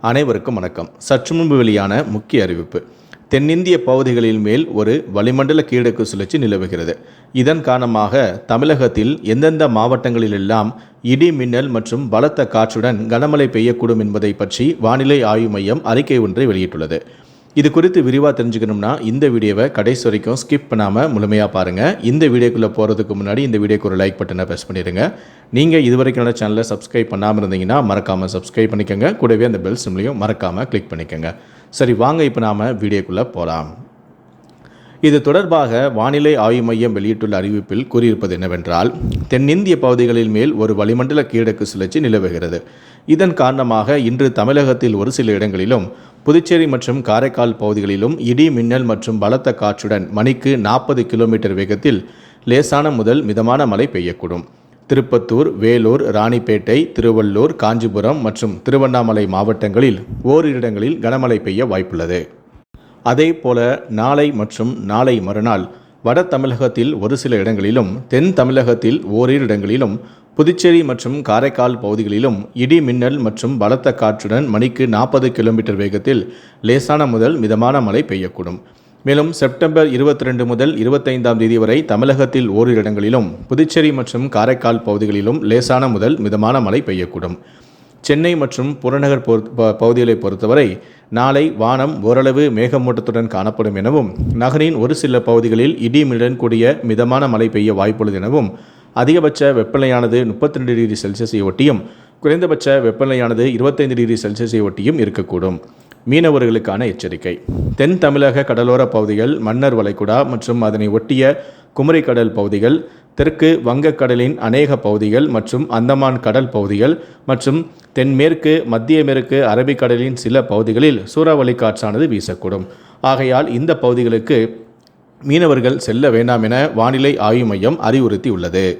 அனைவருக்கும் வணக்கம். சற்று முன்பு வெளியான முக்கிய அறிவிப்பு. தென்னிந்திய பகுதிகளின் மேல் ஒரு வளிமண்டல கீழக்கு சுழற்சி நிலவுகிறது. இதன் காரணமாக தமிழகத்தில் எந்தெந்த மாவட்டங்களிலெல்லாம் இடி மின்னல் மற்றும் பலத்த காற்றுடன் கனமழை பெய்யக்கூடும் என்பதை பற்றி வானிலை ஆய்வு மையம் அறிக்கை ஒன்றை வெளியிட்டுள்ளது. இது குறித்து விரிவாக தெரிஞ்சுக்கணும்னா இந்த வீடியோவை கடைசி வரைக்கும் ஸ்கிப் பண்ணாமல் முழுமையாக பாருங்கள் இந்த வீடியோக்குள்ளே போகிறதுக்கு முன்னாடி இந்த வீடியோக்கு ஒரு லைக் பட்டனை ப்ரெஸ் பண்ணிடுங்க. நீங்கள் இது வரைக்கும் என்னோட சேனலை சப்ஸ்கிரைப் பண்ணாமல் இருந்தீங்கன்னா மறக்காமல் சப்ஸ்கிரைப் பண்ணிக்கோங்க. கூடவே அந்த பெல் சிம்லையும் மறக்காமல் கிளிக் பண்ணிக்கோங்க. சரி வாங்க இப்போ நாம் வீடியோக்குள்ளே போகலாம் இது தொடர்பாக வானிலை ஆய்வு மையம் வெளியிட்டுள்ள அறிவிப்பில் கூறியிருப்பது என்னவென்றால் தென்னிந்திய பகுதிகளில் மேல் ஒரு வளிமண்டல கீழக்கு சுழற்சி நிலவுகிறது. இதன் காரணமாக இன்று தமிழகத்தில் ஒரு சில இடங்களிலும் புதுச்சேரி மற்றும் காரைக்கால் பகுதிகளிலும் இடி மின்னல் மற்றும் பலத்த காற்றுடன் மணிக்கு நாற்பது கிலோமீட்டர் வேகத்தில் லேசான முதல் மிதமான மழை பெய்யக்கூடும். திருப்பத்தூர் வேலூர் ராணிப்பேட்டை திருவள்ளூர் காஞ்சிபுரம் மற்றும் திருவண்ணாமலை மாவட்டங்களில் ஓரிரு இடங்களில் கனமழை பெய்ய வாய்ப்புள்ளது. அதே போல நாளை மற்றும் நாளை மறுநாள் வட தமிழகத்தில் ஒரு சில இடங்களிலும் தென் தமிழகத்தில் ஓரிரு இடங்களிலும் புதுச்சேரி மற்றும் காரைக்கால் பகுதிகளிலும் இடி மின்னல் மற்றும் பலத்த காற்றுடன் மணிக்கு நாற்பது கிலோமீட்டர் வேகத்தில் லேசான முதல் மிதமான மழை பெய்யக்கூடும். மேலும் செப்டம்பர் இருபத்தி ரெண்டு முதல் இருபத்தைந்தாம் தேதி வரை தமிழகத்தில் ஓரிரு இடங்களிலும் புதுச்சேரி மற்றும் காரைக்கால் பகுதிகளிலும் லேசான முதல் மிதமான மழை பெய்யக்கூடும். சென்னை மற்றும் புறநகர் ப- பகுதிகளை பொறுத்தவரை நாளை வானம் ஓரளவு மேகமூட்டத்துடன் காணப்படும் எனவும் நகரின் ஒரு சில பகுதிகளில் இடி மின்னலுடன் கூடிய மிதமான மழை பெய்ய வாய்ப்புள்ளது எனவும் அதிகபட்ச வெப்பநிலையானது முப்பத்தி ரெண்டு டிகிரி செல்சியஸை ஒட்டியும் குறைந்தபட்ச வெப்பநிலையானது இருபத்தைந்து டிகிரி செல்சியஸை ஒட்டியும் இருக்கக்கூடும். மீனவர்களுக்கான எச்சரிக்கை. தென் தமிழக கடலோர பகுதிகள் மன்னர் வளைகுடா மற்றும் அதனை ஒட்டிய குமரிக்கடல் பகுதிகள் தெற்கு வங்கக்கடலின் அநேக பகுதிகள் மற்றும் அந்தமான் கடல் பகுதிகள் மற்றும் தென்மேற்கு மத்திய மேற்கு அரபிக்கடலின் சில பகுதிகளில் சூறாவளி காற்றானது வீசக்கூடும். ஆகையால் இந்த பகுதிகளுக்கு மீனவர்கள் செல்ல வேண்டாம் என வானிலை ஆய்வு மையம் அறிவுறுத்தியுள்ளது.